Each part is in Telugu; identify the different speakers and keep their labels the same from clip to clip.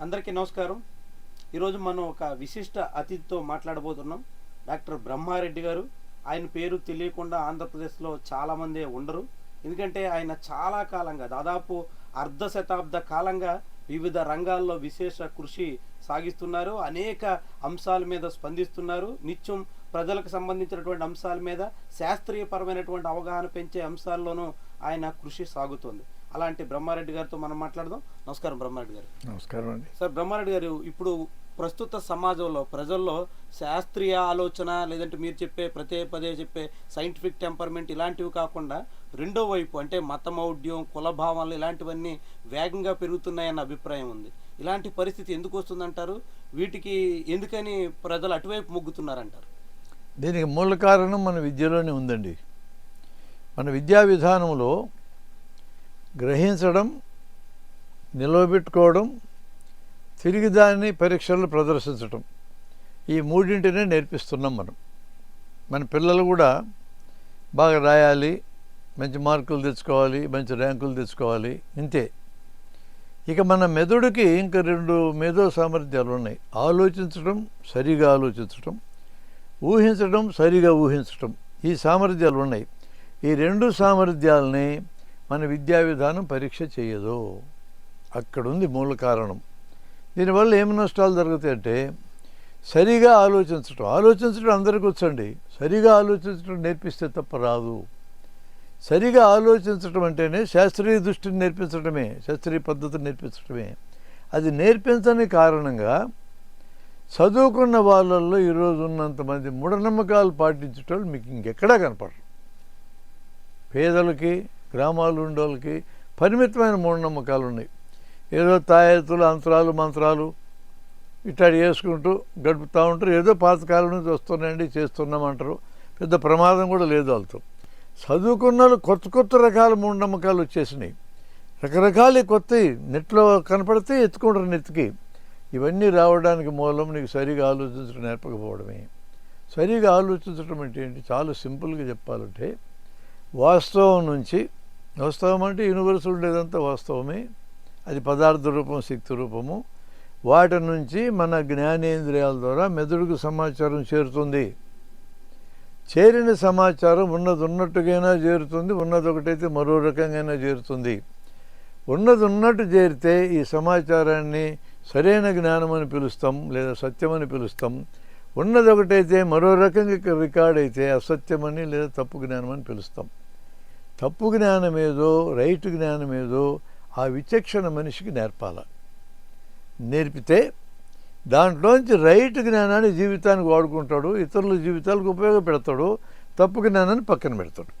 Speaker 1: అందరికీ నమస్కారం. ఈరోజు మనం ఒక విశిష్ట అతిథితో మాట్లాడబోతున్నాం. డాక్టర్ బ్రహ్మారెడ్డి గారు. ఆయన పేరు తెలియకుండా ఆంధ్రప్రదేశ్లో చాలామంది ఉండరు. ఎందుకంటే ఆయన చాలా కాలంగా దాదాపు అర్ధ శతాబ్ద కాలంగా వివిధ రంగాల్లో విశేష కృషి సాగిస్తున్నారు. అనేక అంశాల మీద స్పందిస్తున్నారు. నిత్యం ప్రజలకు సంబంధించినటువంటి అంశాల మీద శాస్త్రీయపరమైనటువంటి అవగాహన పెంచే అంశాల్లోనూ ఆయన కృషి సాగుతుంది. అలాంటి బ్రహ్మారెడ్డి గారితో మనం మాట్లాడదాం. నమస్కారం బ్రహ్మారెడ్డి గారు.
Speaker 2: నమస్కారం అండి.
Speaker 1: సార్ బ్రహ్మారెడ్డి గారు ఇప్పుడు ప్రస్తుత సమాజంలో ప్రజల్లో శాస్త్రీయ ఆలోచన లేదంటే మీరు చెప్పే ప్రతి పదే చెప్పే సైంటిఫిక్ టెంపర్మెంట్ ఇలాంటివి కాకుండా రెండో వైపు అంటే మతమౌఢ్యం కుల భావాలు ఇలాంటివన్నీ వేగంగా పెరుగుతున్నాయన్న అభిప్రాయం ఉంది. ఇలాంటి పరిస్థితి ఎందుకు వస్తుందంటారు? వీటికి ఎందుకని ప్రజలు అటువైపు మొగ్గుతున్నారంటారు?
Speaker 2: దీనికి మూల కారణం మన విద్యలోనే ఉందండి. మన విద్యా విధానంలో గ్రహించడం నిలవబెట్టుకోవడం తిరిగి దాన్ని పరీక్షల్లో ప్రదర్శించడం ఈ మూడింటినే నేర్పిస్తున్నాం మనం. మన పిల్లలు కూడా బాగా రాయాలి మంచి మార్కులు తెచ్చుకోవాలి మంచి ర్యాంకులు తెచ్చుకోవాలి ఇంతే. ఇక మన మెదడుకి ఇంకా రెండు మేధో సామర్థ్యాలు ఉన్నాయి. ఆలోచించడం సరిగా ఆలోచించడం ఊహించడం సరిగా ఊహించడం ఈ సామర్థ్యాలు ఉన్నాయి. ఈ రెండు సామర్థ్యాలని మన విద్యా విధానం పరీక్ష చేయదు. అక్కడుంది మూల కారణం. దీనివల్ల ఏమి నష్టాలు జరుగుతాయంటే సరిగా ఆలోచించడం ఆలోచించడం అందరికీ వచ్చండి. సరిగా ఆలోచించడం నేర్పిస్తే తప్ప రాదు. సరిగా ఆలోచించడం అంటేనే శాస్త్రీయ దృష్టిని నేర్పించడమే శాస్త్రీయ పద్ధతిని నేర్పించడమే అది నేర్పించని కారణంగా చదువుకున్న వాళ్ళల్లో ఈరోజు ఉన్నంతమంది మూఢనమ్మకాలు పాటించటం మీకు ఇంకెక్కడా కనపడరు. పేదలకి గ్రామాలు ఉండేవాళ్ళకి పరిమితమైన మూఢనమ్మకాలు ఉన్నాయి ఏదో తాయెత్తులు అంతరాలు మంత్రాలు ఇట్లాంటి వేసుకుంటూ గడుపుతూ ఉంటారు. ఏదో పాతకాలం నుంచి వస్తున్నాయండి చేస్తున్నామంటారు. పెద్ద ప్రమాదం కూడా లేదు వాళ్ళతో. చదువుకున్న వాళ్ళు కొత్త కొత్త రకాల మూఢనమ్మకాలు వచ్చేసినాయి. రకరకాల కొత్త నెట్లో కనపడితే ఎత్తుకుంటారు నెత్తికి. ఇవన్నీ రావడానికి మూలం నీకు సరిగా ఆలోచించడం నేర్పకపోవడమే. సరిగా ఆలోచించడం అంటే ఏంటి? చాలా సింపుల్గా చెప్పాలంటే వాస్తవం నుంచి వాస్తవం అంటే యూనివర్స్ ఉండేదంతా వాస్తవమే. అది పదార్థ రూపం శక్తి రూపము. వాటి నుంచి మన జ్ఞానేంద్రియాల ద్వారా మెదడుకు సమాచారం చేరుతుంది. చేరిన సమాచారం ఉన్నది ఉన్నట్టుగైనా చేరుతుంది ఉన్నది ఒకటైతే మరో రకంగా చేరుతుంది. ఉన్నది ఉన్నట్టు చేరితే ఈ సమాచారాన్ని సరైన జ్ఞానం అని పిలుస్తాం లేదా సత్యమని పిలుస్తాం. ఉన్నది ఒకటైతే మరో రకంగా రికార్డ్ అయితే అసత్యమని లేదా తప్పు జ్ఞానం అని పిలుస్తాం. తప్పు జ్ఞానం ఏదో రైట్ జ్ఞానం ఏదో ఆ విచక్షణ మనిషికి నేర్పాల. నేర్పితే దాంట్లోంచి రైట్ జ్ఞానాన్ని జీవితానికి వాడుకుంటాడు ఇతరుల జీవితాలకు ఉపయోగపెడతాడు తప్పు జ్ఞానాన్ని పక్కన పెడతాడు.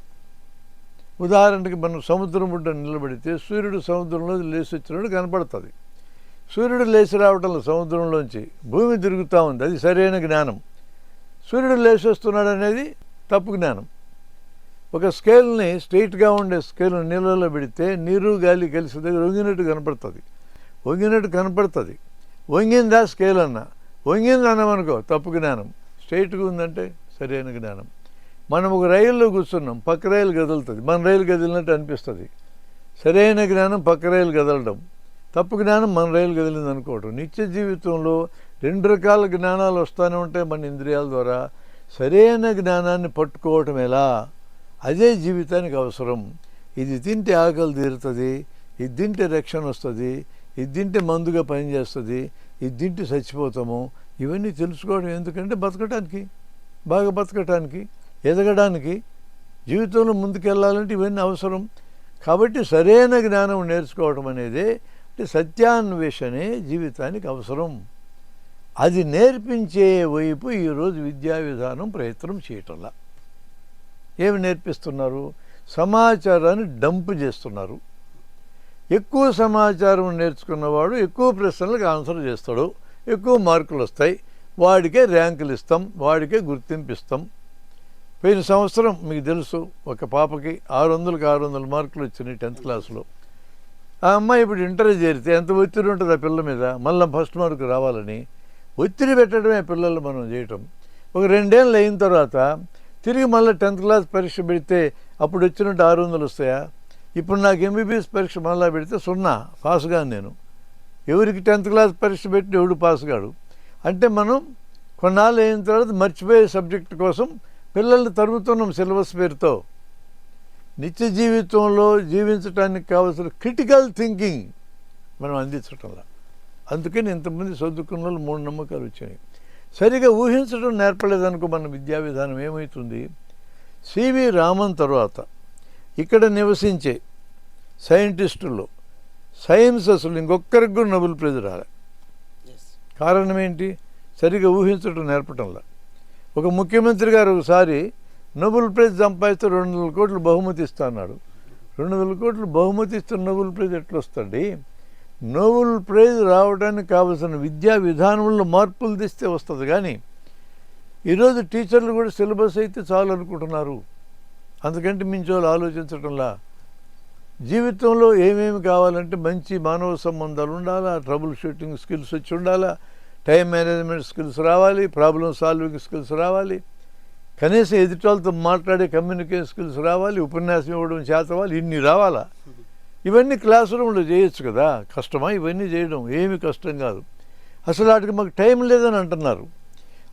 Speaker 2: ఉదాహరణకి మనం సముద్రం ముడ్డ నిలబడితే సూర్యుడు సముద్రంలో లేచి వచ్చినట్టు కనపడుతుంది. సూర్యుడు లేచి రావటం సముద్రంలోంచి భూమి తిరుగుతూ ఉంది అది సరైన జ్ఞానం. సూర్యుడు లేచి వస్తున్నాడు అనేది తప్పు జ్ఞానం. ఒక స్కేల్ని స్ట్రైట్గా ఉండే స్కేల్ నీళ్ళలో పెడితే నీరు గాలి కలిసి దగ్గర వంగినట్టు కనపడుతుంది. వంగినట్టు కనపడుతుంది. వంగిందా స్కేల్ అన్న? వంగింది అన్నామనుకో తప్పు జ్ఞానం. స్ట్రైట్గా ఉందంటే సరైన జ్ఞానం. మనం ఒక రైల్లో కూర్చున్నాం పక్క రైలు కదులుతుంది. మన రైలు కదిలినట్టు అనిపిస్తుంది. సరైన జ్ఞానం పక్క రైలు కదలడం. తప్పు జ్ఞానం మన రైలు కదిలింది అనుకోవడం. నిత్య జీవితంలో రెండు రకాల జ్ఞానాలు వస్తూనే ఉంటాయి మన ఇంద్రియాల ద్వారా. సరైన జ్ఞానాన్ని పట్టుకోవటం ఎలా? అదే జీవితానికి అవసరం. ఇది తింటే ఆకలి తీరుతుంది ఇది తింటే రక్షణ వస్తుంది ఇది తింటే మందుగా పనిచేస్తుంది ఇది తింటే చచ్చిపోతాము. ఇవన్నీ తెలుసుకోవడం ఎందుకంటే బతకటానికి బాగా బతకటానికి ఎదగడానికి జీవితంలో ముందుకెళ్ళాలంటే ఇవన్నీ అవసరం. కాబట్టి సరైన జ్ఞానం నేర్చుకోవడం అనేది అంటే సత్యాన్వేషణే జీవితానికి అవసరం. అది నేర్పించే వైపు ఈరోజు విద్యా విధానం ప్రయత్నం చేయటంలా. ఏమి నేర్పిస్తున్నారు? సమాచారాన్ని డంప్ చేస్తున్నారు. ఎక్కువ సమాచారం నేర్చుకున్నవాడు ఎక్కువ ప్రశ్నలకు ఆన్సర్ చేస్తాడు. ఎక్కువ మార్కులు వస్తాయి. వాడికే ర్యాంకులు ఇస్తాం. వాడికే గుర్తింపు ఇస్తాం. పోయిన సంవత్సరం మీకు తెలుసు ఒక పాపకి ఆరు వందలకు ఆరు వందల మార్కులు వచ్చినాయి టెన్త్ క్లాస్లో. ఆ అమ్మాయి ఇప్పుడు ఇంటర్ చేరితే ఎంత ఒత్తిడి ఉంటుంది ఆ పిల్ల మీద? మళ్ళీ ఫస్ట్ మార్కు రావాలని. ఒత్తిడి పెట్టడమే పిల్లలు మనం చేయటం. ఒక రెండేళ్ళు అయిన తర్వాత తిరిగి మళ్ళీ టెన్త్ క్లాస్ పరీక్ష పెడితే అప్పుడు వచ్చినట్టు ఆరు వందలు వస్తాయా? ఇప్పుడు నాకు ఎంబీబీఎస్ పరీక్ష మళ్ళీ పెడితే సున్నా పాస్గా నేను. ఎవరికి టెన్త్ క్లాస్ పరీక్ష పెట్టి ఎవడు పాస్ కాడు? అంటే మనం కొన్నాళ్ళు అయిన తర్వాత మర్చిపోయే సబ్జెక్ట్ కోసం పిల్లల్ని తరుగుతున్నాం సిలబస్ పేరుతో. నిత్య జీవితంలో జీవించడానికి కావాల్సిన క్రిటికల్ థింకింగ్ మనం అందించటంలా. అందుకని ఇంతమంది చదువుకున్న వాళ్ళు మూడు నమ్మకాలు వచ్చినాయి సరిగా ఊహించడం నేర్పలేదనుకో మన విద్యా విధానం ఏమవుతుంది? సివి రామన్ తర్వాత ఇక్కడ నివసించే సైంటిస్టుల్లో సైన్స్ అసలు ఇంకొక్కరికి కూడా నోబెల్ ప్రైజ్ రాలే. కారణం ఏంటి? సరిగా ఊహించడం నేర్పటంలా. ఒక ముఖ్యమంత్రి గారు ఒకసారి నోబెల్ ప్రైజ్ సంపాదిస్తే రెండు వందల కోట్లు బహుమతి ఇస్తా అన్నాడు. రెండు వందల కోట్లు బహుమతి ఇస్తే నోబెల్ ప్రైజ్ ఎట్లా వస్తుంది నోబెల్ ప్రైజ్ రావడానికి కావలసిన విద్యా విధానంలో మార్పులు తెస్తే వస్తుంది. కానీ ఈరోజు టీచర్లు కూడా సిలబస్ అయితే చాలు అనుకుంటున్నారు. అందుకంటే మించి వాళ్ళు ఆలోచించటంలా. జీవితంలో ఏమేమి కావాలంటే మంచి మానవ సంబంధాలు ఉండాలా ట్రబుల్ షూటింగ్ స్కిల్స్ వచ్చి ఉండాలా టైం మేనేజ్మెంట్ స్కిల్స్ రావాలి ప్రాబ్లం సాల్వింగ్ స్కిల్స్ రావాలి. కనీసం ఎదుటి వాళ్ళతో మాట్లాడే కమ్యూనికేషన్ స్కిల్స్ రావాలి ఉపన్యాసం ఇవ్వడం చేతవాలి ఇన్ని రావాలా? ఇవన్నీ క్లాస్ రూమ్లో చేయొచ్చు కదా. కష్టమా? ఇవన్నీ చేయడం ఏమి కష్టం కాదు. అసలు వాటికి మాకు టైం లేదని అంటున్నారు.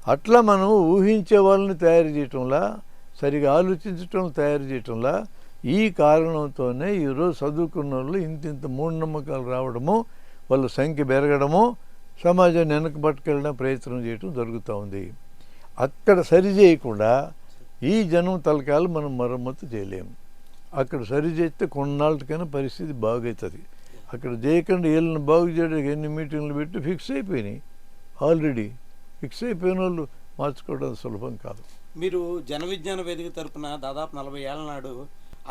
Speaker 2: అట్లా మనం ఊహించే వాళ్ళని తయారు చేయటంలా సరిగా ఆలోచించటం తయారు చేయటంలా ఈ కారణంతోనే ఈరోజు చదువుకున్న వాళ్ళు ఇంత ఇంత మూఢనమ్మకాలు రావడము వాళ్ళ సంఖ్య పెరగడము సమాజాన్ని వెనక పట్టుకెళ్ళడం ప్రయత్నం చేయటం జరుగుతూ ఉంది. అక్కడ సరి చేయకుండా ఈ జనం తలకాలు మనం మరమ్మతు చేయలేము. అక్కడ సరి చేస్తే కొన్నాళ్ళకైనా పరిస్థితి బాగవుతుంది అక్కడ చేయకుండా వీళ్ళని బాగు చేయడానికి ఎన్ని మీటింగ్లు పెట్టి ఫిక్స్ అయిపోయినాయి. ఆల్రెడీ ఫిక్స్ అయిపోయిన వాళ్ళు మార్చుకోవడం సులభం కాదు.
Speaker 1: మీరు జన విజ్ఞాన వేదిక తరపున దాదాపు నలభై ఏళ్ళ నాడు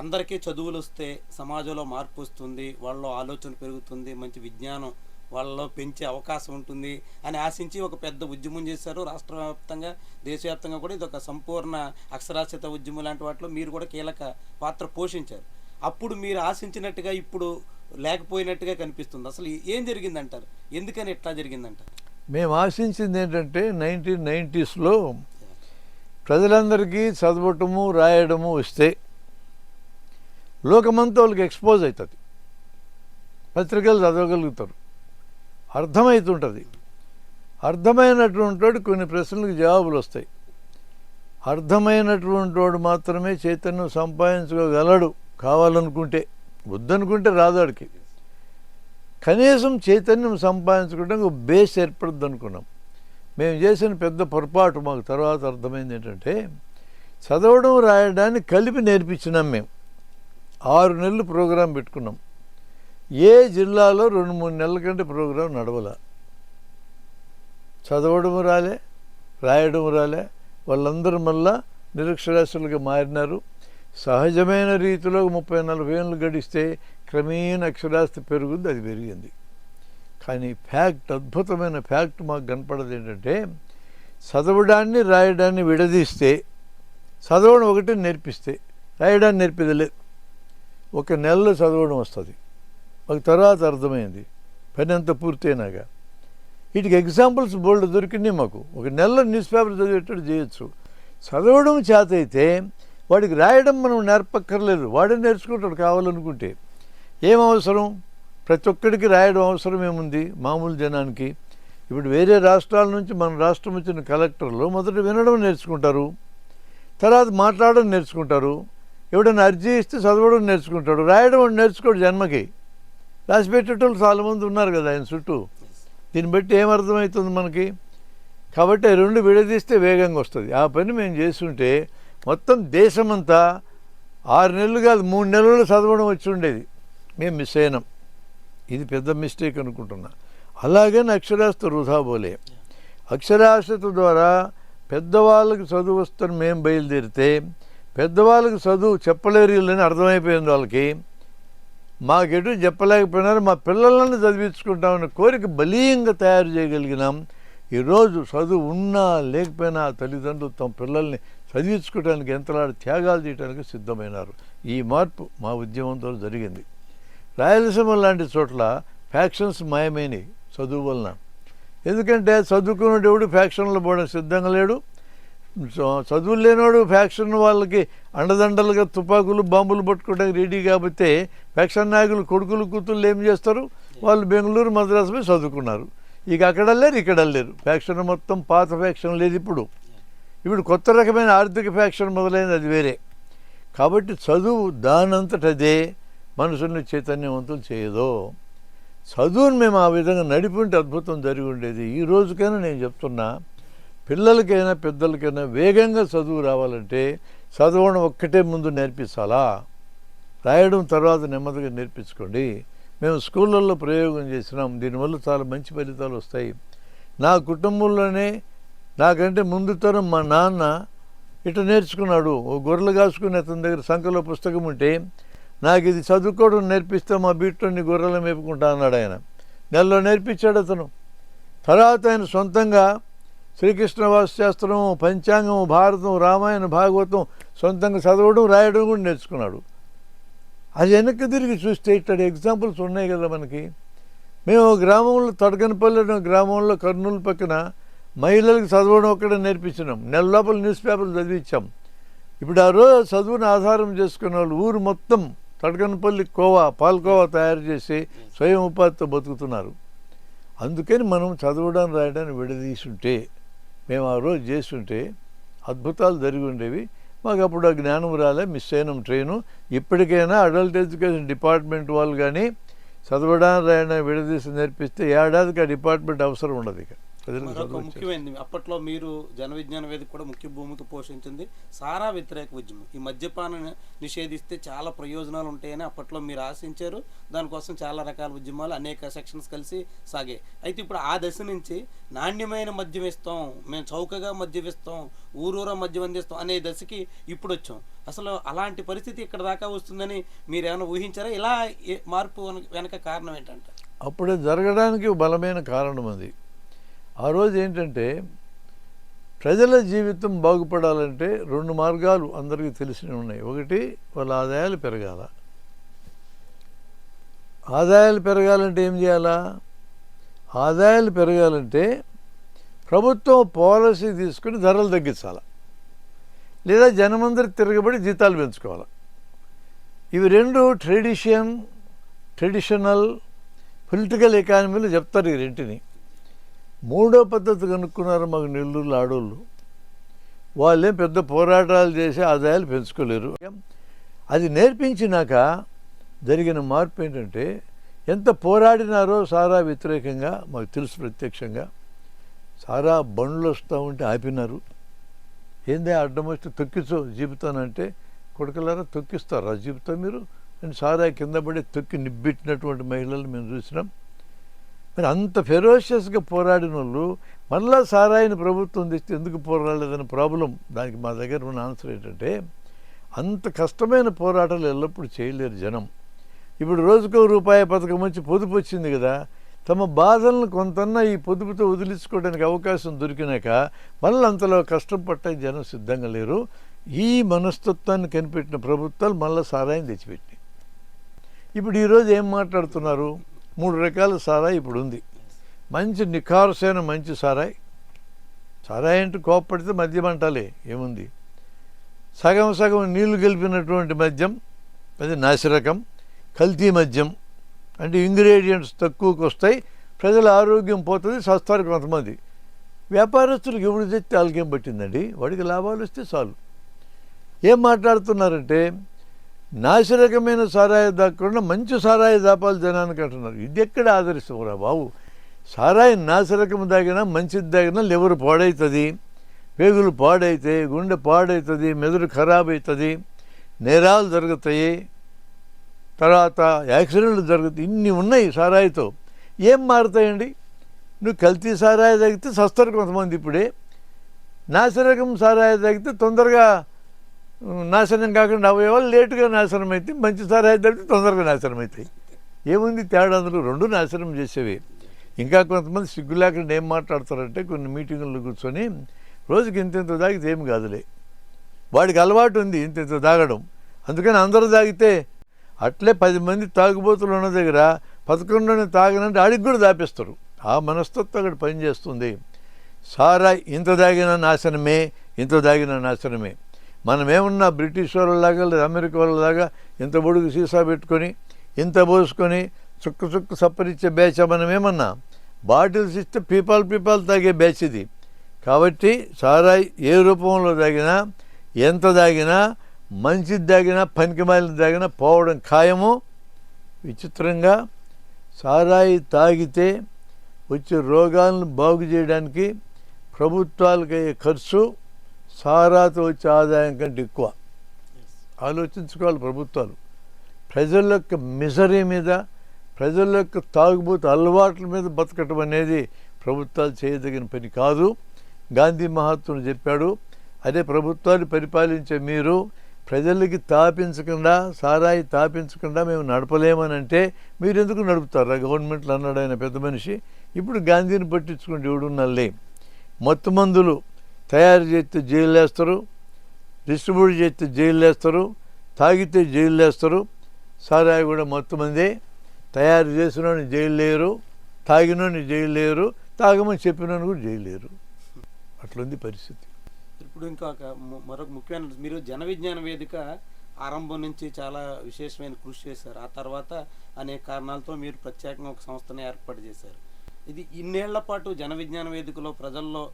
Speaker 1: అందరికీ చదువులు వస్తే సమాజంలో మార్పు వస్తుంది వాళ్ళ ఆలోచన పెరుగుతుంది మంచి విజ్ఞానం వాళ్ళలో పెంచే అవకాశం ఉంటుంది అని ఆశించి ఒక పెద్ద ఉద్యమం చేశారు. రాష్ట్ర వ్యాప్తంగా దేశవ్యాప్తంగా కూడా ఇది ఒక సంపూర్ణ అక్షరాస్యత ఉద్యమం లాంటి వాటిలో మీరు కూడా కీలక పాత్ర పోషించారు. అప్పుడు మీరు ఆశించినట్టుగా ఇప్పుడు లేకపోయినట్టుగా కనిపిస్తుంది. అసలు ఏం జరిగిందంటారు? ఎందుకని ఎట్లా జరిగిందంటారు?
Speaker 2: మేము ఆశించింది ఏంటంటే నైన్టీన్ నైంటీస్లో ప్రజలందరికీ చదవటము రాయడము వస్తే లోకమంతా వాళ్ళకి ఎక్స్పోజ్ అవుతుంది. పత్రికలు చదవగలుగుతారు. అర్థమవుతుంటుంది అర్థమైనటువంటి వాడు కొన్ని ప్రశ్నలకు జవాబులు వస్తాయి. అర్థమైనటువంటి వాడు మాత్రమే చైతన్యం సంపాదించుకోగలడు కావాలనుకుంటే. వద్దనుకుంటే రాదాడికి కనీసం చైతన్యం సంపాదించుకోవడానికి ఒక బేస్ ఏర్పడుద్ది అనుకున్నాం మేము చేసిన పెద్ద పొరపాటు మాకు తర్వాత అర్థమైంది ఏంటంటే చదవడం రాయడాన్ని కలిపి నేర్పించినాం మేము. ఆరు నెలలు ప్రోగ్రాం పెట్టుకున్నాం. ఏ జిల్లాలో రెండు మూడు నెలల కంటే ప్రోగ్రాం నడవల? చదవడం రాలే రాయడం రాలే వాళ్ళందరూ మళ్ళా నిరక్షరాస్యులుగా మారినారు. సహజమైన రీతిలో ముప్పై నలభై ఏళ్ళు గడిస్తే క్రమేణ అక్షరాస్యత పెరుగుద్ది అది పెరిగింది. కానీ ఫ్యాక్ట్ అద్భుతమైన ఫ్యాక్ట్ మాకు కనపడదు ఏంటంటే చదవడాన్ని రాయడాన్ని విడదీస్తే చదవడం ఒకటి నేర్పిస్తే రాయడాన్ని నేర్పిదలే ఒక నెలలో చదవడం వస్తుంది. ఒక తర్వాత అర్థమైంది. పని అంతా పూర్తయినాక. వీటికి ఎగ్జాంపుల్స్ బోల్డ్ దొరికినాయి మాకు. ఒక నెలలో న్యూస్ పేపర్ చదివేటట్టు చేయొచ్చు. చదవడం చేత అయితే వాడికి రాయడం మనం నేర్పక్కర్లేదు. వాడే నేర్చుకుంటాడు కావాలనుకుంటే. ఏం అవసరం? ప్రతి ఒక్కడికి రాయడం అవసరం ఏముంది? మామూలు జనానికి. ఇప్పుడు వేరే రాష్ట్రాల నుంచి మన రాష్ట్రం వచ్చిన కలెక్టర్లు మొదట వినడం నేర్చుకుంటారు. తర్వాత మాట్లాడడం నేర్చుకుంటారు. ఎవడైనా అర్జీ ఇస్తే చదవడం నేర్చుకుంటాడు. రాయడం నేర్చుకోడు జన్మకి. రాసి పెట్టేటోళ్ళు చాలామంది ఉన్నారు కదా ఆయన చుట్టూ. దీన్ని బట్టి ఏమర్థమవుతుంది మనకి? కాబట్టి రెండు విడదీస్తే వేగంగా వస్తుంది. ఆ పని మేము చేస్తుంటే మొత్తం దేశమంతా ఆరు నెలలు కాదు మూడు నెలలు చదవడం వచ్చి ఉండేది. మేము మిస్ అయినాం. ఇది పెద్ద మిస్టేక్ అనుకుంటున్నా. అలాగే అక్షరాస్యత వృధా పోలే. అక్షరాస్యత ద్వారా పెద్దవాళ్ళకి చదువు వస్తాను మేము బయలుదేరితే పెద్దవాళ్ళకి చదువు చెప్పలేరు అని అర్థమైపోయింది వాళ్ళకి. మాకెటు చెప్పలేకపోయినారు మా పిల్లలను చదివించుకుంటామని కోరిక బలీయంగా తయారు చేయగలిగినాం. ఈరోజు చదువు ఉన్నా లేకపోయినా తల్లిదండ్రులు తమ పిల్లల్ని చదివించుకోవడానికి ఎంతలాడు త్యాగాలు చేయడానికి సిద్ధమైనారు. ఈ మార్పు మా ఉద్యమంతో జరిగింది. రాయలసీమ లాంటి చోట్ల ఫ్యాక్షన్స్ మాయమైనవి చదువు వలన. ఎందుకంటే చదువుకున్నోడు ఫ్యాక్షన్లు ఫ్యాక్షన్లో పోవడం సిద్ధంగా లేడు. చ- చదువు లేనివాడు ఫ్యాక్షన్ వాళ్ళకి అండదండలుగా తుపాకులు బాంబులు పట్టుకోవడానికి రెడీ కాబట్టి ఫ్యాక్షన్ నాయకులు కొడుకులు కూతుళ్ళు ఏం చేస్తారు? వాళ్ళు బెంగళూరు మద్రాసు పోయి చదువుకున్నారు. ఇక అక్కడ లేరు ఇక్కడ లేరు. ఫ్యాక్షన్ మొత్తం పాత ఫ్యాక్షన్ లేదు ఇప్పుడు. ఇప్పుడు కొత్త రకమైన ఆర్థిక ఫ్యాక్షన్ మొదలైంది అది వేరే. కాబట్టి చదువు దానంతట అదే మనుషుల్ని చైతన్యవంతులు చేయదు. చదువును మేము ఆ విధంగా నడిపింటే అద్భుతం జరిగి ఉండేది. ఈ రోజుకైనా నేను చెప్తున్నా పిల్లలకైనా పెద్దలకైనా వేగంగా చదువు రావాలంటే చదవడం ఒక్కటే ముందు నేర్పించాలా రాయడం తర్వాత నెమ్మదిగా నేర్పించుకోండి. మేము స్కూళ్ళల్లో ప్రయోగం చేసినాం. దీనివల్ల చాలా మంచి ఫలితాలు వస్తాయి. నా కుటుంబంలోనే నాకంటే ముందు తరం మా నాన్న ఇట్లా నేర్చుకున్నాడు. ఓ గొర్రెలు కాసుకుని అతని దగ్గర సంఖలో పుస్తకం ఉంటే నాకు ఇది చదువుకోవడం నేర్పిస్తే మా బీట్లోని గొర్రెలు మేపుకుంటా అన్నాడు ఆయన. నెలలో నేర్పించాడు అతను. తర్వాత ఆయన సొంతంగా శ్రీకృష్ణ శాస్త్రం పంచాంగం భారతం రామాయణ భాగవతం సొంతంగా చదవడం రాయడం కూడా నేర్చుకున్నాడు. అది వెనక్కి తిరిగి చూస్తే ఇట్లాంటి ఎగ్జాంపుల్స్ ఉన్నాయి కదా మనకి. మేము గ్రామంలో తడకనపల్లి గ్రామంలో కర్నూలు పక్కన మహిళలకు చదవడం ఒక్కడే నేర్పించినాం. నెల లోపల న్యూస్ పేపర్లు చదివించాం ఇప్పుడు ఆ రోజు చదువుని ఆధారం చేసుకున్న వాళ్ళు ఊరు మొత్తం తడకనపల్లి కోవా పాల్కోవా తయారు చేసి స్వయం ఉపాధితో బతుకుతున్నారు. అందుకని మనం చదవడం రాయడానికి విడదీసుంటే మేము ఆ రోజు చేస్తుంటే అద్భుతాలు జరిగి ఉండేవి. మాకు అప్పుడు ఆ జ్ఞానం రాలే మిస్ అయినాం ట్రైను. ఇప్పటికైనా అడల్ట్ ఎడ్యుకేషన్ డిపార్ట్మెంట్ వాళ్ళు కానీ చదవడానికి రాయడానికి విడదీసి నేర్పిస్తే ఏడాదికి ఆ డిపార్ట్మెంట్ అవసరం ఉండదు ఇక.
Speaker 1: మరొక. ముఖ్యమైనది అప్పట్లో మీరు జన విజ్ఞాన వేదిక కూడా ముఖ్య భూమిక పోషించింది సారా వ్యతిరేక ఉద్యమం. ఈ మద్యపానం నిషేధిస్తే చాలా ప్రయోజనాలు ఉంటాయని అప్పట్లో మీరు ఆశించారు. దానికోసం చాలా రకాల ఉద్యమాలు అనేక సెక్షన్స్ కలిసి సాగాయి. అయితే ఇప్పుడు ఆ దశ నుంచి నాణ్యమైన మద్యం ఇస్తాం మేము చౌకగా మద్యం ఇస్తాం ఊరూరా మద్యం అందిస్తాం అనే దశకి ఇప్పుడు వచ్చాం. అసలు అలాంటి పరిస్థితి ఇక్కడ దాకా వస్తుందని మీరు ఏమైనా ఊహించారా? ఇలా ఏ- మార్పు వెనక- వెనక కారణం ఏంటంటే
Speaker 2: అప్పుడే జరగడానికి బలమైన కారణం అది. ఆ రోజు ఏంటంటే ప్రజల జీవితం బాగుపడాలంటే రెండు మార్గాలు అందరికీ తెలిసినవి ఉన్నాయి. ఒకటి వాళ్ళ ఆదాయాలు పెరగాల. ఆదాయాలు పెరగాలంటే ఏం చేయాలా? ఆదాయాలు పెరగాలంటే ప్రభుత్వం పాలసీ తీసుకుని ధరలు తగ్గించాలి. లేదా జనమందరి తిరగబడి జీతాలు పెంచుకోవాలి. ఇవి రెండు ట్రెడిషన్ ట్రెడిషనల్ పొలిటికల్ ఎకానమీలు చెప్తారు ఈ రెంటిని. మూడో పద్ధతి కనుక్కున్నారు మాకు నెల్లూరులో ఆడోళ్ళు. వాళ్ళేం పెద్ద పోరాటాలు చేసి ఆదాయాలు పెంచుకోలేరు. అది నేర్పించినాక జరిగిన మార్పు ఏంటంటే ఎంత పోరాడినారో సారా వ్యతిరేకంగా మాకు తెలుసు ప్రత్యక్షంగా సారా బండ్లు వస్తూ ఉంటే ఆపినారు. ఏందే అడ్డం వస్తే తొక్కిచో జీపుతానంటే కొడుకలారా తొక్కిస్తారు ఆ జీపుతా మీరు? అని సారా కింద పడి తొక్కి నిబ్బెట్టినటువంటి మహిళలు మేము చూసినాం. మరి అంత ఫెరోషియస్గా పోరాడిన వాళ్ళు మళ్ళా సారాయిని ప్రభుత్వం తెస్తే ఎందుకు పోరాడలేదనే ప్రాబ్లం దానికి మా దగ్గర ఉన్న ఆన్సర్ ఏంటంటే అంత కష్టమైన పోరాటాలు ఎల్లప్పుడూ చేయలేరు జనం. ఇప్పుడు రోజుకో రూపాయి పథకం వచ్చి పొదుపు వచ్చింది కదా తమ బాధలను కొంతన్నా ఈ పొదుపుతో వదిలించుకోవడానికి అవకాశం దొరికినాక మళ్ళీ అంతలో కష్టం పట్టే జనం సిద్ధంగా లేరు. ఈ మనస్తత్వాన్ని కనిపెట్టిన ప్రభుత్వాలు మళ్ళీ సారాయిని తెచ్చిపెట్టినాయి. ఇప్పుడు ఈరోజు ఏం మాట్లాడుతున్నారు? మూడు రకాల సారాయి ఇప్పుడు ఉంది మంచి నిఖారుసైన మంచి సారాయి. సారాయి అంటే కోప్పడితే మద్యం అంటాలే ఏముంది? సగం సగం నీళ్ళు గెలిపినటువంటి మద్యం అది నాసిరకం కల్తీ మద్యం అంటే ఇంగ్రీడియంట్స్ తక్కువకి వస్తాయి ప్రజల ఆరోగ్యం పోతుంది సస్తారు కొంతమంది. వ్యాపారస్తులకు ఎవరు తెచ్చి వాళ్ళకేం పట్టిందండి వాడికి లాభాలు వస్తే చాలు. ఏం మాట్లాడుతున్నారంటే నాసిరకమైన సారాయి దాక్కుండా మంచి సారాయి దాపాలి జనానికి అంటున్నారు. ఇది ఎక్కడ ఆదరిస్తావురా బాబు? సారాయి నాసిరకం దాగినా మంచిది దాగినా లివర్ పాడవుతుంది పేగులు పాడైతే గుండె పాడవుతుంది మెదడు ఖరాబ్ అవుతుంది నేరాలు జరుగుతాయి. తర్వాత యాక్సిడెంట్లు జరుగుతాయి. ఇన్ని ఉన్నాయి సారాయితో. ఏం మారుతాయండి? నువ్వు కల్తీ సారాయి తగ్గితే సస్తారు కొంతమంది ఇప్పుడే. నాసిరకం సారాయి తగ్గితే తొందరగా నాశనం కాకుండా అవయవాలు లేటుగా నాశనం అయితే మంచి సారాయి తొందరగా నాశనం అవుతాయి ఏముంది తేడా అందులో? రెండు నాశనం చేసేవి. ఇంకా కొంతమంది సిగ్గు లేకుండా ఏం మాట్లాడతారంటే కొన్ని మీటింగుల్లో కూర్చొని రోజుకి ఇంతెంత తాగితే ఏమి కాదులే. వాడికి అలవాటు ఉంది ఇంతెంత తాగడం. అందుకని అందరూ తాగితే అట్లే పది మంది తాగుబోతులు ఉన్న దగ్గర పదకొండుని తాగనంటే ఆడికి కూడా దాపిస్తారు. ఆ మనస్తత్వం అక్కడ పనిచేస్తుంది. సారా ఇంత తాగిన నాశనమే ఇంత తాగిన నాశనమే. మనమేమన్నా బ్రిటిష్ వాళ్ళలాగా లేదా అమెరికా వాళ్ళలాగా ఇంత పొడుగు సీసా పెట్టుకొని ఇంత పోసుకొని చుక్క చుక్క సప్పరిచ్చే బ్యాచ్ మనం బాటిల్స్ ఇస్తే పీపాల్ పీపాల్ తాగే బ్యాచ్ ఇది. కాబట్టి సారాయి ఏ రూపంలో తాగినా ఎంత తాగినా మంచిది తాగినా పనికిమాలిన తాగినా పోవడం ఖాయము. విచిత్రంగా సారాయి తాగితే వచ్చే రోగాలను బాగు చేయడానికి ప్రభుత్వాలకు అయ్యే ఖర్చు సారాతో వచ్చే ఆదాయం కంటే ఎక్కువ. ఆలోచించుకోవాలి ప్రభుత్వాలు. ప్రజల యొక్క మిజరీ మీద ప్రజల యొక్క తాగుబోతు అలవాట్ల మీద బతకటం అనేది ప్రభుత్వాలు చేయదగిన పని కాదు. గాంధీ మహాత్ముడు చెప్పాడు అదే ప్రభుత్వాన్ని పరిపాలించే మీరు ప్రజలకి తాపించకుండా సారాయి తాపించకుండా మేము నడపలేమని అంటే మీరు ఎందుకు నడుపుతారు? గవర్నమెంట్లు అన్నాడు ఆయన పెద్ద మనిషి. ఇప్పుడు గాంధీని పట్టించుకుంటే ఎవడున్నలే మత్తు మందులు తయారు చేస్తే జైలు వేస్తారు డిస్ట్రిబ్యూట్ చేస్తే జైలు వేస్తారు తాగితే జైలు వేస్తారు సారాయి కూడా మొత్తం మంది. తయారు చేసినోని జైలు లేరు తాగినోని జైలు లేరు తాగమని చెప్పినోని కూడా జైలు లేరు అట్లుంది పరిస్థితి.
Speaker 1: ఇప్పుడు ఇంకొక మరొక ముఖ్యమైన మీరు జన విజ్ఞాన వేదిక ఆరంభం నుంచి చాలా విశేషమైన కృషి చేశారు. ఆ తర్వాత అనేక కారణాలతో మీరు ప్రత్యేకంగా ఒక సంస్థను ఏర్పాటు చేశారు. ఇది ఇన్నేళ్ళ పాటు జన విజ్ఞాన వేదికలో ప్రజల్లో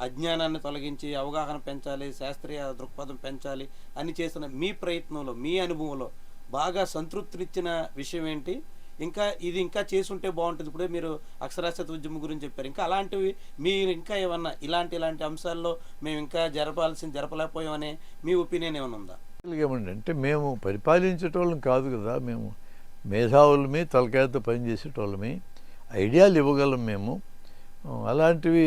Speaker 1: అజ్ఞానాన్ని తొలగించి అవగాహన పెంచాలి శాస్త్రీయ దృక్పథం పెంచాలి అని చేసిన మీ ప్రయత్నంలో మీ అనుభవంలో బాగా సంతృప్తినిచ్చిన విషయం ఏంటి? ఇంకా ఇది ఇంకా చేసుంటే బాగుంటుంది. ఇప్పుడే మీరు అక్షరాస్యత ఉద్యమం గురించి చెప్పారు. ఇంకా అలాంటివి మీరు ఇంకా ఏమన్నా ఇలాంటి ఇలాంటి అంశాల్లో మేము ఇంకా జరపాల్సింది జరపలేకపోయామనే మీ ఒపీనియన్ ఏమైనా ఉందా?
Speaker 2: ఏమండి అంటే మేము పరిపాలించేటోళ్ళం కాదు కదా. మేము మేధావులమి తలకాయతో పనిచేసేటోళ్ళమే. ఐడియాలు ఇవ్వగలం మేము. అలాంటివి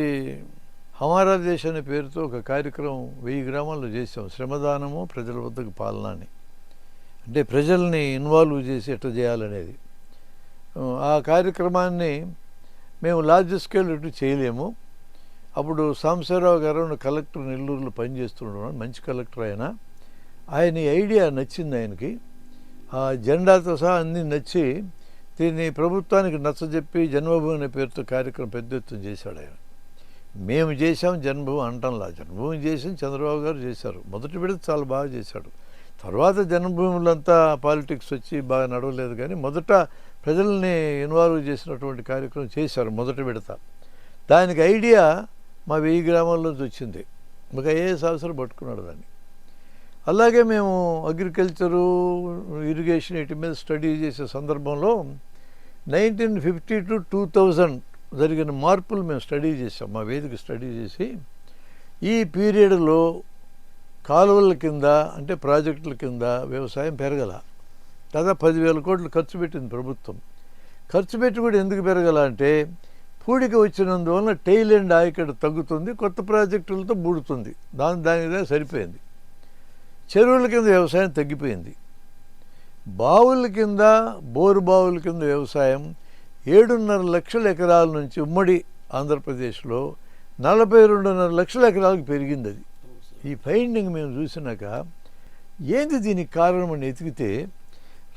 Speaker 2: హమారా దేశ్ అనే పేరుతో ఒక కార్యక్రమం వెయ్యి గ్రామాల్లో చేసాం శ్రమదానము ప్రజల వద్దకు పాలన అని. అంటే ప్రజల్ని ఇన్వాల్వ్ చేసి ఎట్లా చేయాలనేది. ఆ, కార్యక్రమాన్ని మేము లార్జ్ స్కేల్ ఇటు చేయలేము. అప్పుడు సాంబశివరావు గారు కలెక్టర్ నెల్లూరులో పనిచేస్తుండడం మంచి కలెక్టర్ ఆయన. ఆయన ఈ ఐడియా నచ్చింది ఆయనకి. ఆ జెండాతో సహా అన్నీ నచ్చి దీన్ని ప్రభుత్వానికి నచ్చజెప్పి జన్మభూమి అనే పేరుతో కార్యక్రమం పెద్ద ఎత్తున చేశాడు ఆయన. మేము చేసాం జన్మభూమి అంటంలా. జన్మభూమి చేసాం చంద్రబాబు గారు చేశారు. మొదటి విడత చాలా బాగా చేశాడు. తర్వాత జన్మభూములంతా పాలిటిక్స్ వచ్చి బాగా నడవలేదు కానీ మొదట ప్రజల్ని ఇన్వాల్వ్ చేసినటువంటి కార్యక్రమం చేశారు మొదటి విడత. దానికి ఐడియా మా వెయ్యి గ్రామాల్లోంచి వచ్చింది. ఒక ఐఏఎస్ ఆఫీసర్ పట్టుకున్నాడు దాన్ని. అలాగే మేము అగ్రికల్చరు ఇరిగేషన్ వీటి మీద స్టడీ చేసే సందర్భంలో nineteen fifty to two thousand జరిగిన మార్పులు మేము స్టడీ చేసాం మా వేదిక స్టడీ చేసి. ఈ పీరియడ్లో కాలువల కింద అంటే ప్రాజెక్టుల కింద వ్యవసాయం పెరగల. దాదాపు పదివేల కోట్లు ఖర్చు పెట్టింది ప్రభుత్వం. ఖర్చు పెట్టి కూడా ఎందుకు పెరగల అంటే పూడిక వచ్చినందువలన టైల్ అండ్ ఆయకడ తగ్గుతుంది కొత్త ప్రాజెక్టులతో బూడుతుంది దాని దానిదే సరిపోయింది. చెరువుల కింద వ్యవసాయం తగ్గిపోయింది. బావుల కింద బోరు బావుల కింద వ్యవసాయం ఏడున్నర లక్షల ఎకరాల నుంచి ఉమ్మడి ఆంధ్రప్రదేశ్లో నలభై రెండున్నర లక్షల ఎకరాలకు పెరిగింది అది. ఈ ఫైండింగ్ మేము చూసినాక ఏంది దీనికి కారణం అని ఎతికితే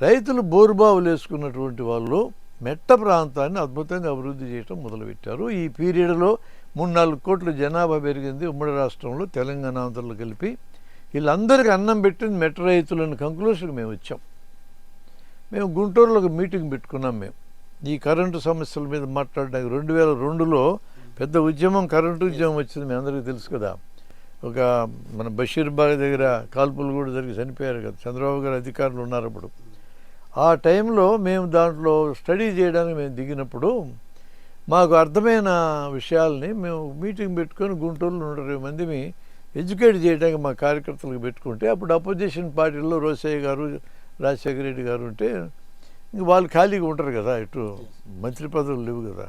Speaker 2: రైతులు బోరుబావులు వేసుకున్నటువంటి వాళ్ళు మెట్ట ప్రాంతాన్ని అద్భుతంగా అభివృద్ధి చేయడం మొదలుపెట్టారు. ఈ పీరియడ్లో మూడు నాలుగు కోట్ల జనాభా పెరిగింది. ఉమ్మడి రాష్ట్రంలో తెలంగాణ ఆంధ్రలో కలిపి వీళ్ళందరికీ అన్నం పెట్టింది మెట్ట రైతులని కంక్లూషన్కి మేము వచ్చాం. మేము గుంటూరులో ఒక మీటింగ్ పెట్టుకున్నాం మేము. ఈ కరెంటు సమస్యల మీద మాట్లాడడానికి రెండు వేల రెండులో పెద్ద ఉద్యమం కరెంటు ఉద్యమం వచ్చింది మీ అందరికీ తెలుసు కదా. ఒక మన బషీర్బాగ్ దగ్గర కాల్పులు కూడా జరిగి చనిపోయారు కదా చంద్రబాబు గారు అధికారులు ఉన్నారు అప్పుడు. ఆ టైంలో మేము దాంట్లో స్టడీ చేయడానికి మేము దిగినప్పుడు మాకు అర్థమైన విషయాల్ని మేము మీటింగ్ పెట్టుకొని గుంటూరులో నూట ఇరవై మందిని ఎడ్యుకేట్ చేయడానికి మా కార్యకర్తలకు పెట్టుకుంటే అప్పుడు అపోజిషన్ పార్టీలో రోసయ్య గారు రాజశేఖర రెడ్డి గారు ఉంటే ఇంక వాళ్ళు ఖాళీగా ఉంటారు కదా ఇటు మంత్రి పదవులు లేవు కదా.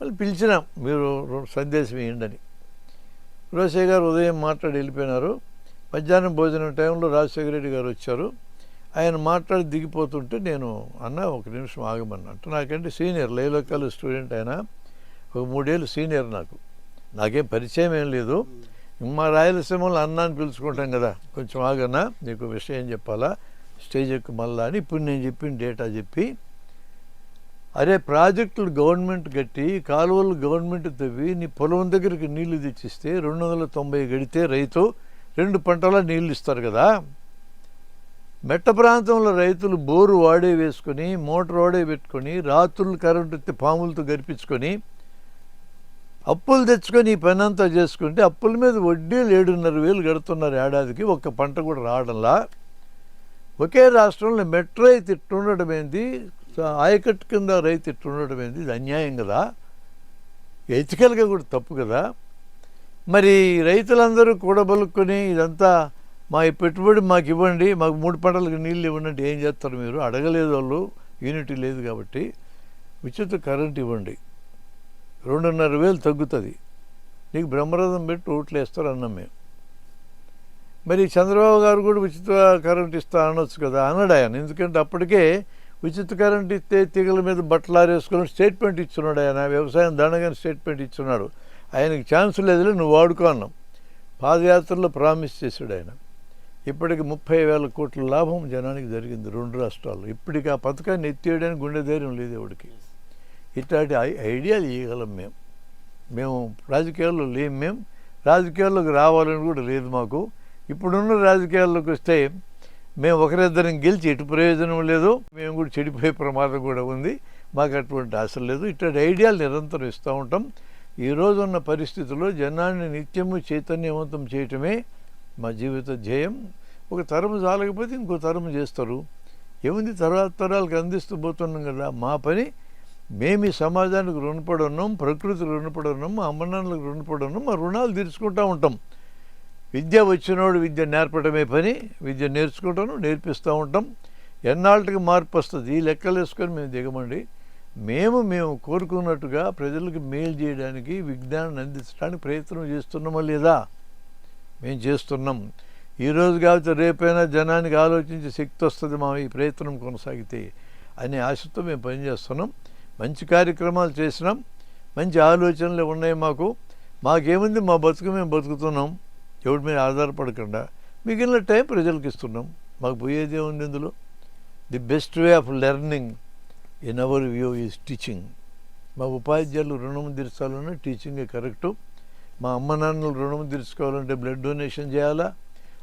Speaker 2: వాళ్ళు పిలిచినాం మీరు సందేశం ఇవ్వండి అని గారు ఉదయం మాట్లాడి వెళ్ళిపోయినారు. మధ్యాహ్నం భోజనం టైంలో రాజశేఖర రెడ్డి గారు వచ్చారు. ఆయన మాట్లాడి దిగిపోతుంటే నేను అన్న ఒక నిమిషం ఆగమన్నా అంటే. నాకంటే సీనియర్ లైలోకాలు స్టూడెంట్ ఆయన. ఒక మూడేళ్ళు సీనియర్ నాకు. నాకేం పరిచయం ఏం లేదు. మా రాయలసీమలో అన్నాన్ని పిలుచుకుంటాం కదా. కొంచెం ఆగన్నా నీకు విషయం చెప్పాలా? స్టేజ్ ఎక్కి మళ్ళా అని ఇప్పుడు నేను చెప్పిన డేటా చెప్పి అరే ప్రాజెక్టులు గవర్నమెంట్ కట్టి కాలువలు గవర్నమెంట్ తవ్వి నీ పొలం దగ్గరికి నీళ్ళు తెచ్చిస్తే రెండు వందల తొంభై గడితే రైతు రెండు పంటల నీళ్ళు ఇస్తారు కదా. మెట్ట ప్రాంతంలో రైతులు బోరు వాడే వేసుకొని మోటార్ వాడే పెట్టుకొని రాత్రులు కరెంటు ఎత్తి పాములతో గరిపించుకొని అప్పులు తెచ్చుకొని ఈ పని అంతా చేసుకుంటే అప్పుల మీద వడ్డీలు ఏడున్నర వేలు కడుతున్నారు ఏడాదికి ఒక్క పంట కూడా రావడంలా. ఒకే రాష్ట్రంలో మెట్రో అయితే ఇట్టుండడం ఏంది ఆయకట్టు కింద రైతు ఇట్టుండడం ఏంది? ఇది అన్యాయం కదా? ఎథికల్గా కూడా తప్పు కదా? మరి రైతులందరూ కూడబలుక్కొని ఇదంతా మా పెట్టుబడి మాకు ఇవ్వండి మాకు మూడు పంటలకు నీళ్ళు ఇవ్వండి ఏం చేస్తారు మీరు? అడగలేదు వాళ్ళు యూనిటీ లేదు కాబట్టి ఉచిత కరెంట్ ఇవ్వండి. రెండున్నర వేలు తగ్గుతుంది. నీకు బ్రహ్మరథం పెట్టి ఓట్లు వేస్తారు అన్నాం మేము. మరి చంద్రబాబు గారు కూడా ఉచిత కరెంట్ ఇస్తా అనొచ్చు కదా అన్నాడు ఆయన. ఎందుకంటే అప్పటికే ఉచిత కరెంట్ ఇస్తే తీగల మీద బట్టలారేసుకొని స్టేట్మెంట్ ఇచ్చున్నాడు ఆయన. వ్యవసాయం దండగానే స్టేట్మెంట్ ఇచ్చున్నాడు. ఆయనకి ఛాన్స్ లేదులే నువ్వు వాడుకో అన్నాం. పాదయాత్రలో ప్రామిస్ చేశాడు ఆయన. ఇప్పటికి ముప్పై వేల కోట్ల లాభం జనానికి జరిగింది రెండు రాష్ట్రాల్లో. ఇప్పటికి ఆ పథకాన్ని ఎత్తేయడానికి గుండె ధైర్యం లేదు ఎవడికి. ఇట్లాంటి ఐ- ఐడియాలు ఇవ్వగలం మేము. మేము రాజకీయాల్లో లేము మేము రాజకీయాల్లోకి రావాలని కూడా లేదు మాకు. ఇప్పుడున్న రాజకీయాల్లోకి వస్తే మేము ఒకరిద్దరిని గెలిచి ఎటు ప్రయోజనం లేదు మేము కూడా చెడిపోయే ప్రమాదం కూడా ఉంది. మాకు అటువంటి ఆశ లేదు. ఇట్లాంటి ఐడియాలు నిరంతరం ఇస్తూ ఉంటాం. ఈ ఉన్న పరిస్థితుల్లో జనాన్ని నిత్యము చైతన్యవంతం చేయటమే మా జీవిత ధ్యేయం. ఒక తరం చాలకపోతే ఇంకో తరం చేస్తారు. ఏముంది? తర్వాత తరాలకు అందిస్తూ పోతున్నాం కదా. మా పని మేము ఈ సమాజానికి రుణపడి ఉన్నాం ప్రకృతికి రుణపడి ఉన్నాం మా అమ్మనాన్నలకు రుణపడి ఉన్నాం మా రుణాలు తీర్చుకుంటూ ఉంటాం. విద్య వచ్చినోడు విద్య నేర్పడమే పని విద్య నేర్చుకుంటాను నేర్పిస్తూ ఉంటాం. ఎన్నాళ్ళకి మార్పు వస్తుంది? ఈ లెక్కలు వేసుకొని మేము దిగమండి. మేము మేము కోరుకున్నట్టుగా ప్రజలకు మేలు చేయడానికి విజ్ఞానాన్ని అందించడానికి ప్రయత్నం చేస్తున్నామా లేదా? మేము చేస్తున్నాం. ఈరోజు కాబట్టి రేపైనా జనానికి ఆలోచించే శక్తి వస్తుంది మా ఈ ప్రయత్నం కొనసాగితే అనే ఆశతో మేము పనిచేస్తున్నాం. మంచి కార్యక్రమాలు చేసినాం. మంచి ఆలోచనలు ఉన్నాయి మాకు. మాకేముంది? మా బతుకు మేము బతుకుతున్నాం. ఎవరి మీద ఆధారపడకుండా మిగిలిన టైం ప్రజలకు ఇస్తున్నాం. మాకు పోయేది ఉంది ఇందులో. The best way of learning in our view is teaching. మా ఉపాధ్యాయులు రుణం తీర్చాలన్నా టీచింగే కరెక్టు. మా అమ్మ నాన్నలు రుణం తీర్చుకోవాలంటే బ్లడ్ డొనేషన్ చేయాలా?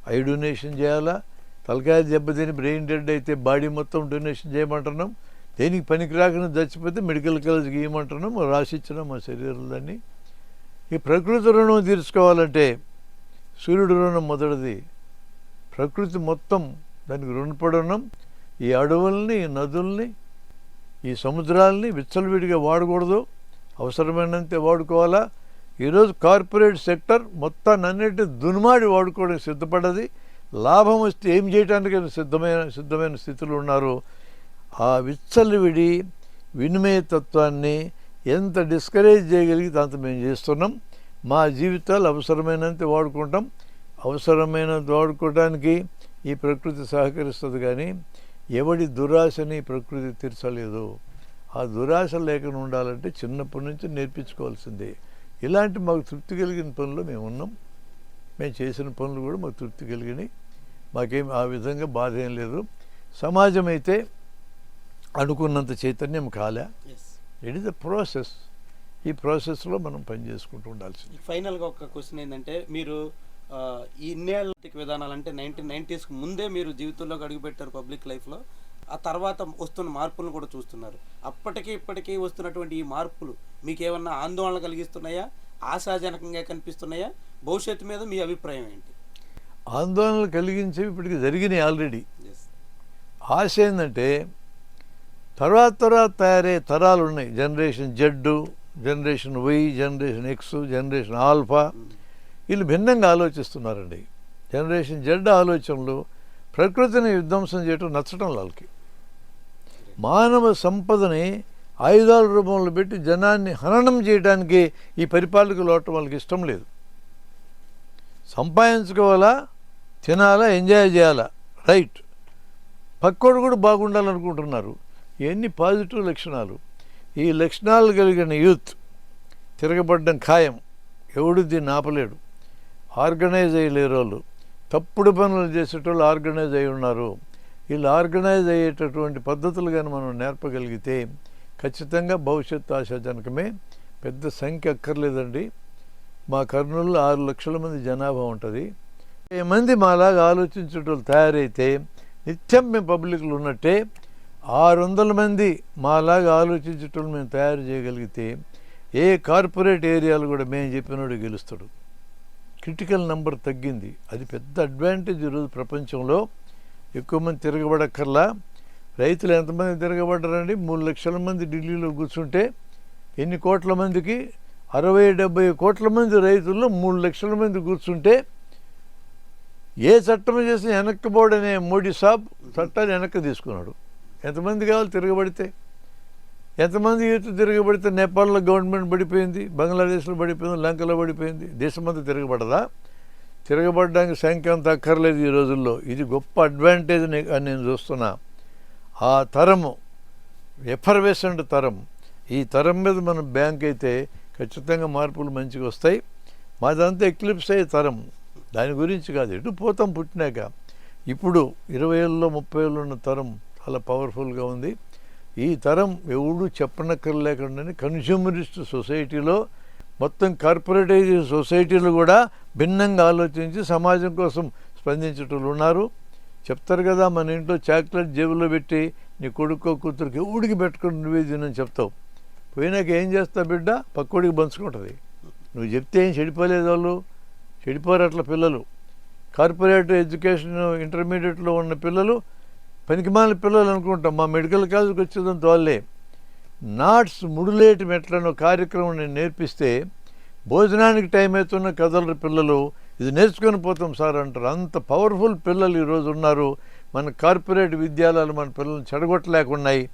Speaker 2: ఐ డొనేషన్ చేయాలా? తలకాయ దెబ్బతిని బ్రెయిన్ డెడ్ అయితే బాడీ మొత్తం డొనేషన్ చేయమంటున్నాం. దేనికి పనికి రాకుండా చచ్చిపోతే మెడికల్ కాలేజ్కి ఇవ్వమంటున్నాం. రాసిచ్చినాం మా శరీరాలన్నీ ఈ ప్రకృతి రుణం తీర్చుకోవాలంటే సూర్యుడు రుణం మొదటిది. ప్రకృతి మొత్తం దానికి రుణపడడం ఈ అడవుల్ని ఈ నదుల్ని ఈ సముద్రాల్ని విచ్చలవిడిగా వాడకూడదు. అవసరమైనంతే వాడుకోవాలా. ఈరోజు కార్పొరేట్ సెక్టర్ మొత్తాన్ని అన్నిటిని దున్మాడి వాడుకోవడానికి సిద్ధపడ్డది. లాభం వస్తే ఏం చేయడానికైనా సిద్ధమైన సిద్ధమైన స్థితిలో ఉన్నారు. ఆ విచ్చలవిడి వినిమయతత్వాన్ని ఎంత డిస్కరేజ్ చేయగలిగితే అంత మేము చేస్తున్నాం. మా జీవితాలు అవసరమైనంత వాడుకుంటాం. అవసరమైనంత వాడుకోవడానికి ఈ ప్రకృతి సహకరిస్తుంది కానీ ఎవడి దురాశని ప్రకృతి తీర్చలేదు. ఆ దురాశ లేకుండా ఉండాలంటే చిన్నప్పటి నుంచి నేర్పించుకోవాల్సిందే. ఇలాంటి మాకు తృప్తి కలిగిన పనులు మేము ఉన్నాం. మేము చేసిన పనులు కూడా మాకు తృప్తి కలిగినాయి. మాకేం ఆ విధంగా బాధ ఏం లేదు. సమాజం అయితే అనుకున్నంత చైతన్యం కాలే. ఇట్ ఈస్ అ ప్రాసెస్ ఈ ప్రాసెస్లో మనం పని చేసుకుంటూ ఉండాల్సింది.
Speaker 1: ఫైనల్గా ఒక క్వశ్చన్ ఏంటంటే మీరు ఆ, ఈ ఇన్నేళ్ళ విధానాలు అంటే నైన్టీన్ నైన్టీస్కి ముందే మీరు జీవితంలోకి అడుగుపెట్టారు పబ్లిక్ లైఫ్లో. ఆ తర్వాత వస్తున్న మార్పులను కూడా చూస్తున్నారు. అప్పటికి ఇప్పటికీ వస్తున్నటువంటి ఈ మార్పులు మీకు ఏమన్నా ఆందోళన కలిగిస్తున్నాయా? ఆశాజనకంగా కనిపిస్తున్నాయా? భవిష్యత్తు మీద మీ అభిప్రాయం ఏంటి?
Speaker 2: ఆందోళనలు కలిగించేవి ఇప్పటికి జరిగినాయి ఆల్రెడీ. ఆశ ఏంటంటే తర్వాత తర్వాత తయారయ్యే తరాలు ఉన్నాయి. Generation Z generation Y generation X generation alpha వీళ్ళు భిన్నంగా ఆలోచిస్తున్నారండి. జనరేషన్ జెడ్ ఆలోచనలు ప్రకృతిని విధ్వంసం చేయటం నచ్చటం వాళ్ళకి. మానవ సంపదని ఆయుధాల రూపంలో పెట్టి జనాన్ని హననం చేయడానికి ఈ పరిపాలకులు అవటం వాళ్ళకి ఇష్టం లేదు. సంపాదించుకోవాలా తినాలా ఎంజాయ్ చేయాలా? రైట్. పక్కోడు కూడా బాగుండాలనుకుంటున్నారు. ఇవన్నీ పాజిటివ్ లక్షణాలు. ఈ లక్షణాలు కలిగిన యూత్ తిరగబడ్డం ఖాయం. ఎవడు దీన్ని ఆపలేడు. ఆర్గనైజ్ అయ్యలేరు వాళ్ళు. తప్పుడు పనులు చేసేటోళ్ళు ఆర్గనైజ్ అయి ఉన్నారు. వీళ్ళు ఆర్గనైజ్ అయ్యేటటువంటి పద్ధతులు కానీ మనం నేర్పగలిగితే ఖచ్చితంగా భవిష్యత్తు ఆశాజనకమే. పెద్ద సంఖ్య అక్కర్లేదండి. మా కర్నూలులో ఆరు లక్షల మంది జనాభా ఉంటుంది. మంది మాలాగా ఆలోచించేటోళ్ళు తయారైతే నిత్యం మేము పబ్లిక్లో ఉన్నట్టే ఆరు వందల మంది మాలాగా ఆలోచించేటోళ్ళు మేము తయారు చేయగలిగితే ఏ కార్పొరేట్ ఏరియాలు కూడా మేము చెప్పినోడు గెలుస్తాడు. క్రిటికల్ నెంబర్ తగ్గింది. అది పెద్ద అడ్వాంటేజ్ ఈరోజు ప్రపంచంలో. ఎక్కువ మంది తిరగబడక్కర్లా. రైతులు ఎంతమంది తిరగబడ్డారండి? మూడు లక్షల మంది ఢిల్లీలో కూర్చుంటే ఎన్ని కోట్ల మందికి? అరవై డెబ్బై కోట్ల మంది రైతుల్లో మూడు లక్షల మంది కూర్చుంటే ఏ చట్టం చేసిన వెనక్కి బోర్డు అనే మోడీ సాబ్ చట్టాన్ని వెనక్కి తీసుకున్నాడు. ఎంతమంది కావాలి తిరగబడితే? ఎంతమంది యూత్ తిరగబడితే నేపాల్లో గవర్నమెంట్ పడిపోయింది బంగ్లాదేశ్లో పడిపోయింది లంకలో పడిపోయింది దేశమంతా తిరగబడదా? తిరగబడడానికి సంఖ్య అంత అక్కర్లేదు ఈ రోజుల్లో. ఇది గొప్ప అడ్వాంటేజ్ అని నేను చూస్తున్నా. ఆ తరము ఎఫర్వేసెంట్ తరం ఈ తరం మీద మనం బ్యాంక్ అయితే ఖచ్చితంగా మార్పులు మంచిగా వస్తాయి. మాదంతా ఎక్లిప్స్ అయ్యే తరం దాని గురించి కాదు ఎటు పోతాం పుట్టినాక. ఇప్పుడు ఇరవై ఏళ్ళలో ముప్పై ఏళ్ళు ఉన్న తరం చాలా పవర్ఫుల్గా ఉంది. ఈ తరం ఎవడు చెప్పనక్కర్లేకుండానే కన్స్యూమరిస్ట్ సొసైటీలో మొత్తం కార్పొరేటైజ్ సొసైటీలు కూడా భిన్నంగా ఆలోచించి సమాజం కోసం స్పందించేటోళ్ళు ఉన్నారు. చెప్తారు కదా మన ఇంట్లో చాక్లెట్ జేబులో పెట్టి నీ కొడుకో కూతురికి ఊడికి పెట్టుకుని నువ్వే తినని చెప్తావు. పోయినాక ఏం చేస్తావు బిడ్డ? పక్కోడికి పంచుకుంటుంది. నువ్వు చెప్తే ఏం చెడిపోలేదు వాళ్ళు? చెడిపోరు అట్లా పిల్లలు. కార్పొరేట్ ఎడ్యుకేషన్ ఇంటర్మీడియట్లో ఉన్న పిల్లలు పనికిమాలిన పిల్లలు అనుకుంటాం. మా మెడికల్ కాలేజ్కి వచ్చేదంత వాళ్ళే. నాట్స్ ముడులేటి మెట్లను కార్యక్రమం నేను నేర్పిస్తే భోజనానికి టైం అవుతున్న కదలరు పిల్లలు. ఇది నేర్చుకొని పోతాం సార్ అంటారు. అంత పవర్ఫుల్ పిల్లలు ఈరోజు ఉన్నారు. మన కార్పొరేట్ విద్యాలయాలు మన పిల్లల్ని చెడగొట్టలేకున్నాయి.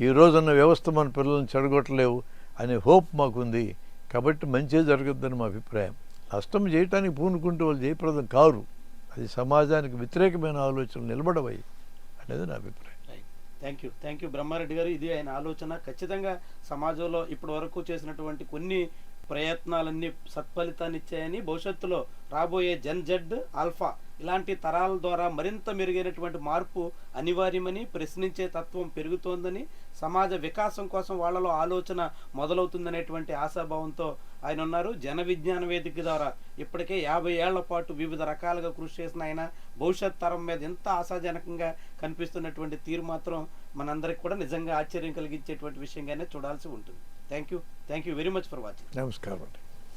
Speaker 2: ఈ రోజున్న వ్యవస్థ మన పిల్లల్ని చెడగొట్టలేవు అనే హోప్ మాకుంది. కాబట్టి మంచిగా జరుగుద్దని మా అభిప్రాయం. నష్టం చేయటానికి పూనుకుంటే వాళ్ళు జయప్రదం కారు. అది సమాజానికి వ్యతిరేకమైన ఆలోచనలు నిలబడవయ్యి. అనేది నా అభిప్రాయం.
Speaker 1: Thank you thank you Brahma Reddy గారు. ఇది ఆయన ఆలోచన. ఖచ్చితంగా సమాజంలో ఇప్పటి వరకు చేసినటువంటి కొన్ని ప్రయత్నాలన్నీ సత్ఫలితాన్ని ఇచ్చాయని భవిష్యత్తులో రాబోయే జన్ జెడ్ ఆల్ఫా ఇలాంటి తరాల ద్వారా మరింత మెరుగైనటువంటి మార్పు అనివార్యమని ప్రశ్నించే తత్వం పెరుగుతోందని సమాజ వికాసం కోసం వాళ్ళలో ఆలోచన మొదలవుతుందనేటువంటి ఆశాభావంతో ఆయన ఉన్నారు. జన విజ్ఞాన వేదిక ద్వారా ఇప్పటికే యాభై ఏళ్ళ పాటు వివిధ రకాలుగా కృషి చేసిన ఆయన భవిష్యత్ తరం మీద ఎంత ఆశాజనకంగా కనిపిస్తున్నటువంటి తీరు మాత్రం మనందరికి కూడా నిజంగా ఆశ్చర్యం కలిగించేటువంటి విషయంగానే చూడాల్సి ఉంటుంది. Thank you thank you very much for watching
Speaker 2: నమస్కారం అండి